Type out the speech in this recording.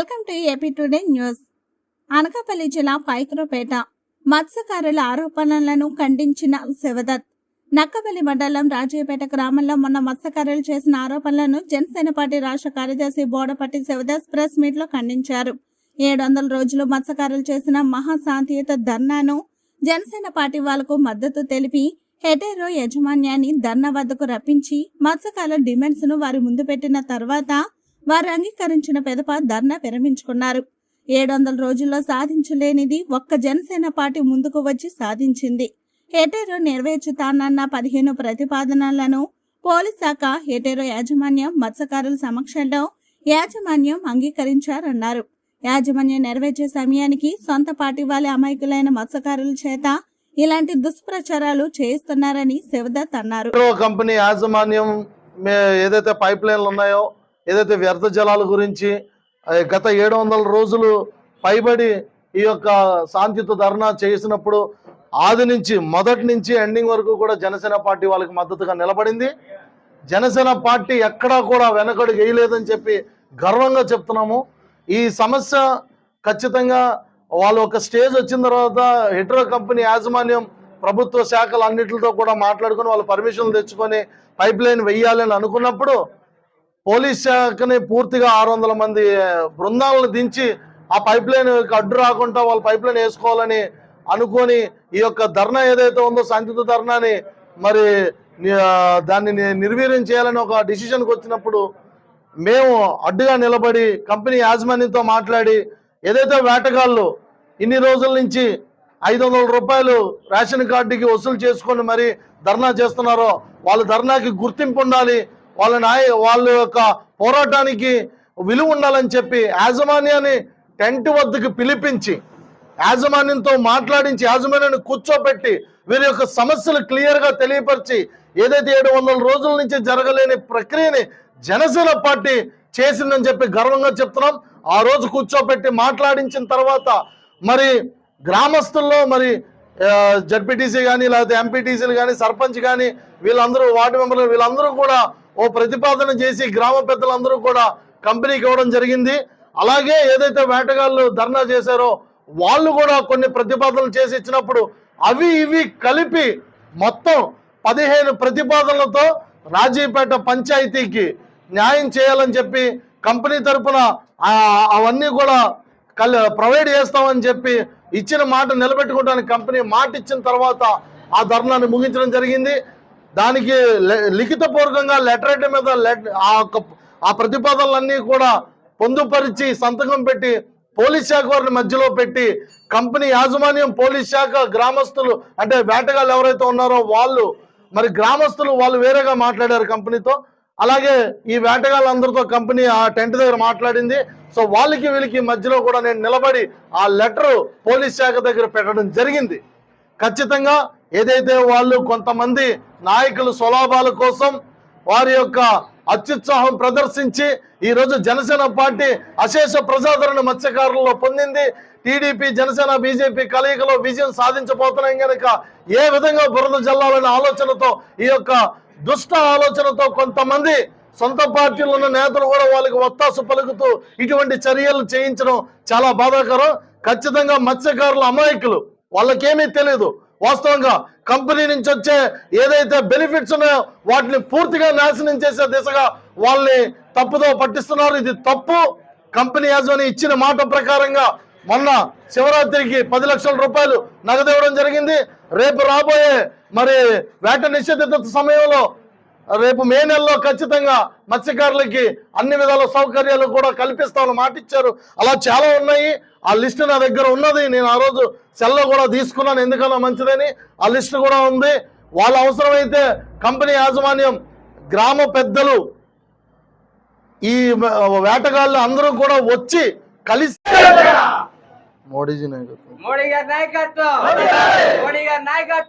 Welcome to AP today news. Anakapalli జిల్లా పైక్రోపేట మత్స్యకారుల ఆరోపణలను ఖండించిన శివదత్. నక్కపల్లి మండలం రాజయ్యపేట గ్రామంలో మొన్న మత్స్యకారులు చేసిన ఆరోపణలను జనసేన పార్టీ రాష్ట్ర కార్యదర్శి బోడపట్టి శివదాస్ ప్రెస్ మీట్లో ఖండించారు. ఏడు వందల రోజులు మత్స్యకారులు చేసిన మహాశాంతియుత ధర్నాను జనసేన పార్టీ వాళ్ళకు మద్దతు తెలిపి హెటెరో యజమాన్యాన్ని ధర్నా వద్దకు రప్పించి మత్స్యకారుల డిమాండ్స్ను వారి ముందు పెట్టిన తర్వాత వారు అంగీకరించిన పెదప ధర్నా విరమించుకున్నారు. ఏడు వందల రోజుల్లో సాధించలేనిది ఒక్క జనసేన పార్టీ ముందుకు వచ్చి సాధించింది. హెటెరో నెరవేర్చుతానన్న పదిహేను ప్రతిపాదనలను పోలీస్ శాఖ హెటెరో యాజమాన్యం మత్స్యకారుల సమక్షంలో యాజమాన్యం అంగీకరించారన్నారు. యాజమాన్యం నెరవేర్చే సమయానికి సొంత పార్టీ వాళ్ళ అమాయకులైన మత్స్యకారుల చేత ఇలాంటి దుష్ప్రచారాలు చేయిస్తున్నారని శివదత్ అన్నారు. కంపెనీ యాజమాన్యం ఏదైతే పైప్ లైన్లు ఉన్నాయో ఏదైతే వ్యర్థ జలాల గురించి గత ఏడు వందల రోజులు పైబడి ఈ యొక్క శాంతియుత ధర్నా చేసినప్పుడు ఆది నుంచి మొదటి నుంచి ఎండింగ్ వరకు కూడా జనసేన పార్టీ వాళ్ళకి మద్దతుగా నిలబడింది. జనసేన పార్టీ ఎక్కడా కూడా వెనకడు వేయలేదని చెప్పి గర్వంగా చెప్తున్నాము. ఈ సమస్య ఖచ్చితంగా వాళ్ళు ఒక స్టేజ్ వచ్చిన తర్వాత హెట్రో కంపెనీ యాజమాన్యం ప్రభుత్వ శాఖలు అన్నిటితో కూడా మాట్లాడుకొని వాళ్ళు పర్మిషన్లు తెచ్చుకొని పైప్ లైన్ వెయ్యాలని అనుకున్నప్పుడు పోలీస్ శాఖని పూర్తిగా ఆరు వందల మంది బృందాలను దించి ఆ పైప్ లైన్ అడ్డు రాకుండా వాళ్ళు పైప్ లైన్ వేసుకోవాలని అనుకొని ఈ యొక్క ధర్నా ఏదైతే ఉందో శాంతియుత ధర్నాని మరి దాన్ని నిర్వీర్యం చేయాలని ఒక డిసిషన్కి వచ్చినప్పుడు మేము అడ్డుగా నిలబడి కంపెనీ యాజమాన్యంతో మాట్లాడి ఏదైతే వేటగాళ్ళు ఇన్ని రోజుల నుంచి ఐదు వందల రూపాయలు రేషన్ కార్డుకి వసూలు చేసుకొని మరి ధర్నా చేస్తున్నారో వాళ్ళ ధర్నాకి గుర్తింపు ఉండాలి వాళ్ళ నాయ వాళ్ళ యొక్క పోరాటానికి విలువ ఉండాలని చెప్పి యాజమాన్యాన్ని టెంట్ వద్దకు పిలిపించి యాజమాన్యంతో మాట్లాడించి యాజమాన్యాన్ని కూర్చోబెట్టి వీరి యొక్క సమస్యలు క్లియర్గా తెలియపరిచి ఏదైతే ఏడు వందల రోజుల నుంచి జరగలేని ప్రక్రియని జనసేన పార్టీ చేసిందని చెప్పి గర్వంగా చెప్తున్నాం. ఆ రోజు కూర్చోబెట్టి మాట్లాడించిన తర్వాత మరి గ్రామస్తుల్లో మరి జడ్పీటీసీ కానీ లేకపోతే ఎంపీటీసీలు కానీ సర్పంచ్ కానీ వీళ్ళందరూ వార్డు మెంబర్లు వీళ్ళందరూ కూడా ఓ ప్రతిపాదన చేసి గ్రామ పెద్దలందరూ కూడా కంపెనీకి ఇవ్వడం జరిగింది. అలాగే ఏదైతే వేటగాళ్ళు ధర్నా చేశారో వాళ్ళు కూడా కొన్ని ప్రతిపాదనలు చేసి ఇచ్చినప్పుడు అవి ఇవి కలిపి మొత్తం పదిహేను ప్రతిపాదనలతో రాజీపేట పంచాయతీకి న్యాయం చేయాలని చెప్పి కంపెనీ తరపున అవన్నీ కూడా కల్ ప్రొవైడ్ చేస్తామని చెప్పి ఇచ్చిన మాట నిలబెట్టుకోవడానికి కంపెనీ మాట ఇచ్చిన తర్వాత ఆ ధర్నాన్ని ముగించడం జరిగింది. దానికి లె- లిఖితపూర్వకంగా లెటర్ మీద ఆ యొక్క ఆ ప్రతిపాదనలన్నీ కూడా పొందుపరిచి సంతకం పెట్టి పోలీస్ శాఖ వారిని మధ్యలో పెట్టి కంపెనీ యాజమాన్యం పోలీస్ శాఖ గ్రామస్తులు అంటే వేటగాళ్ళు ఎవరైతే ఉన్నారో వాళ్ళు మరి గ్రామస్తులు వాళ్ళు వేరేగా మాట్లాడారు కంపెనీతో. అలాగే ఈ వేటగాళ్ళందరితో కంపెనీ ఆ టెంట్ దగ్గర మాట్లాడింది. సో వాళ్ళకి వీళ్ళకి మధ్యలో కూడా నేను నిలబడి ఆ లెటర్ పోలీస్ శాఖ దగ్గర పెట్టడం జరిగింది. ఖచ్చితంగా ఏదైతే వాళ్ళు కొంతమంది నాయకులు స్వలాభాల కోసం వారి యొక్క అత్యుత్సాహం ప్రదర్శించి ఈరోజు జనసేన పార్టీ అశేష ప్రజాదరణ మత్స్యకారుల్లో పొందింది. టీడీపీ జనసేన బీజేపీ కలయికలో విజయం సాధించబోతున్నాం కనుక ఏ విధంగా బురద జల్లాలనే ఆలోచనతో ఈ యొక్క దుష్ట ఆలోచనతో కొంతమంది సొంత పార్టీలో ఉన్న నేతలు కూడా వాళ్ళకి ఒత్తాసు పలుకుతూ ఇటువంటి చర్యలు చేయించడం చాలా బాధాకరం. ఖచ్చితంగా మత్స్యకారులు అమాయకులు వాళ్ళకేమీ తెలియదు వాస్తవంగా కంపెనీ నుంచి వచ్చే ఏదైతే బెనిఫిట్స్ ఉన్నాయో వాటిని పూర్తిగా నాశనం చేసే దిశగా వాళ్ళని తప్పుతో పట్టిస్తున్నారు. ఇది తప్పు. కంపెనీ యాజమాని ఇచ్చిన మాట ప్రకారంగా మొన్న శివరాత్రికి పది లక్షల రూపాయలు నగదు ఇవ్వడం జరిగింది. రేపు రాబోయే మరి వేట నిషేధిత సమయంలో రేపు మే నెలలో ఖచ్చితంగా మత్స్యకారులకి అన్ని విధాల సౌకర్యాలు కూడా కల్పిస్తామని మాట ఇచ్చారు అలా చాలా ఉన్నాయి. ఆ లిస్టు నా దగ్గర ఉన్నది. నేను ఆ రోజు సెల్లో కూడా తీసుకున్నాను. ఎందుకన్నా మంచిదని? ఆ లిస్టు కూడా ఉంది. వాళ్ళ అవసరమైతే కంపెనీ యాజమాన్యం గ్రామ పెద్దలు ఈ వేటగాళ్ళు అందరూ కూడా వచ్చి కలిసి మోడీజీ నాయకత్వం. మోడీ గారి నాయకత్వం! మోడీ గారి నాయకత్వం!